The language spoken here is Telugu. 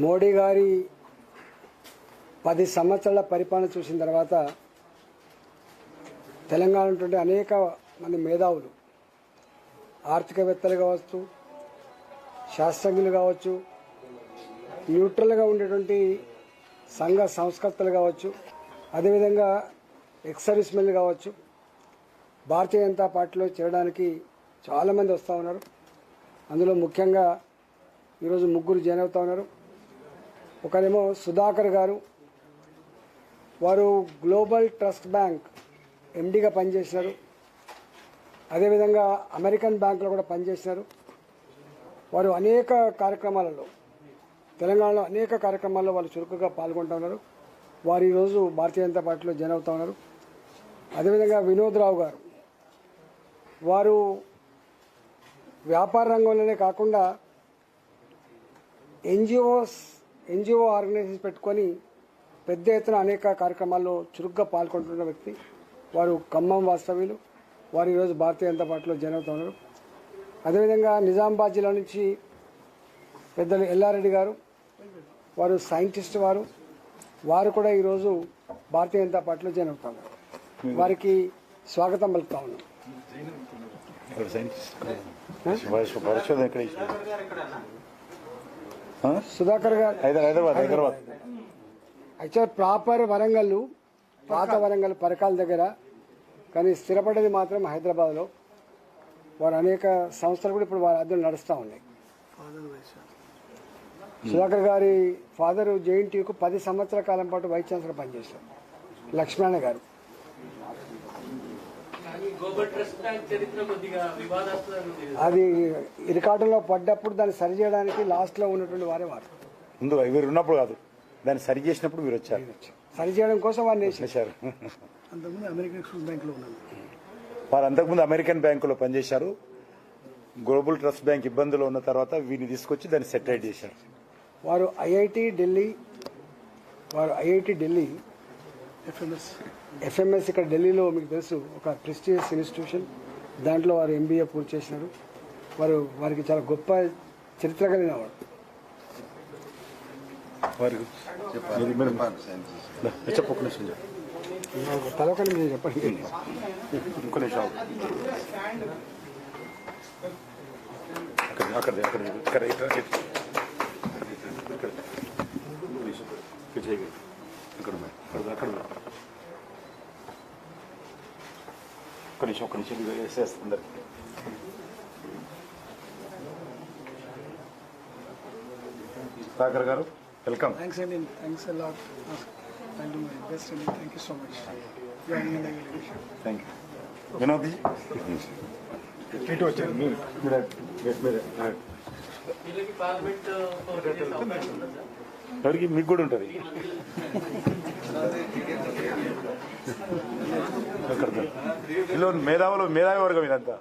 మోడీ గారి పది సంవత్సరాల పరిపాలన చూసిన తర్వాత తెలంగాణ ఉన్నటువంటి అనేక మంది మేధావులు ఆర్థికవేత్తలు కావచ్చు శాస్త్రజ్ఞులు కావచ్చు న్యూట్రల్గా ఉండేటువంటి సంఘ సంస్కర్తలు కావచ్చు అదేవిధంగా ఎక్స్ సర్వీస్ మెన్లు కావచ్చు భారతీయ జనతా పార్టీలో చేరడానికి చాలామంది వస్తూ ఉన్నారు. అందులో ముఖ్యంగా ఈరోజు ముగ్గురు జాయిన్ అవుతా ఉన్నారు. ఒకరేమో సుధాకర్ గారు. వారు గ్లోబల్ ట్రస్ట్ బ్యాంక్ ఎండీగా పనిచేశారు. అదేవిధంగా అమెరికన్ బ్యాంకులో కూడా పనిచేసినారు వారు అనేక కార్యక్రమాలలో తెలంగాణలో అనేక కార్యక్రమాల్లో వాళ్ళు చురుకుగా పాల్గొంటూ ఉన్నారు. వారు ఈరోజు భారతీయ జనతా పార్టీలో జాయిన్ అవుతూ ఉన్నారు. అదేవిధంగా వినోద్ రావు గారు వారు వ్యాపార రంగంలోనే కాకుండా ఎన్జిఓస్ ఎన్జిఓ ఆర్గనైజేషన్ పెట్టుకొని పెద్ద ఎత్తున అనేక కార్యక్రమాల్లో చురుగ్గా పాల్గొంటున్న వ్యక్తి వారు ఖమ్మం వాస్తవ్యులు వారు ఈరోజు భారతీయ జనతా పార్టీలో జాయిన్ అవుతున్నారు అదేవిధంగా నిజామాబాద్ జిల్లా నుంచి పెద్దలు ఎల్లారెడ్డి గారు వారు సైంటిస్ట్ వారు వారు కూడా ఈరోజు భారతీయ జనతా పార్టీలో జాయిన్ అవుతున్నారు వారికి స్వాగతం పలుకుతా ఉన్నాం. పరిశోధన? సుధాకర్ గారు. హైదరా- హైదరాబాద్ హైదరాబాద్. యాక్చువల్ ప్రాపర్ వరంగల్ పాత వరంగల్ పరకాల దగ్గర కానీ స్థిరపడేది మాత్రం హైదరాబాద్లో. వారు అనేక సంస్థలు కూడా ఇప్పుడు వారి అద్దెలు నడుస్తూ ఉన్నాయి. సుధాకర్ గారి ఫాదర్ జేఎన్టీయూకు పది సంవత్సరాల కాలం పాటు వైస్ ఛాన్సలర్ పనిచేశారు. లక్ష్మణ గారు గ్లోబల్ ట్రస్ట్ బ్యాంక్ చరిత్ర కొద్దిగా వివాదాస్పదంగా ఉంది అది ఇరకాటంలో పడ్డప్పుడు దాన్ని సరిచేయడానికి లాస్ట్లో ఉన్నటువంటి వారే వారు. ముందు వీరు ఉన్నప్పుడు కాదు దాన్ని సరి చేసినప్పుడు మీరు వచ్చారు. సరిచేయడం కోసం వారిని వేసారు చేశారు అంతకుముందు అమెరికన్ బ్యాంక్లో ఉన్నాను వారు అంతకుముందు అమెరికన్ బ్యాంకులో పనిచేశారు. గ్లోబల్ ట్రస్ట్ బ్యాంక్ ఇబ్బందులు ఉన్న తర్వాత వీరిని తీసుకొచ్చి దాన్ని సెటిలైట్ చేశారు. వారు ఐఐటి ఢిల్లీ వారు ఐఐటి ఢిల్లీ ఎఫ్ఎంఎస్ ఎఫ్ఎంఎస్ ఇక్కడ ఢిల్లీలో మీకు తెలుసు ఒక ప్రెస్టీజియస్ ఇన్స్టిట్యూషన్ దాంట్లో వారు ఎంబీఏ పూర్తి చేసినారు. వారు వారికి చాలా గొప్ప చరిత్ర కలిగిన వాడు నిమిషం చెప్పండి. ఇంకో నిమిషం. అక్కడ అక్కడ అక్కడ ఇక్కడ ఇక్కడ. అక్కడ అక్కడ ఉన్నాయి. ఒక్క నిమిషం ఒక్క నిమిషం వేసేస్తుంది సాగర్ గారు వెల్కమ్. థ్యాంక్స్ అండి thanks a lot I do my best అండి thank you so much thank you Vinod ఇటు వచ్చారు. మీరు? ఎవరికి? మీకు కూడా ఉంటుంది. అక్కడ వీళ్ళు మేధావులు మేధావి వర్గం ఇదంతా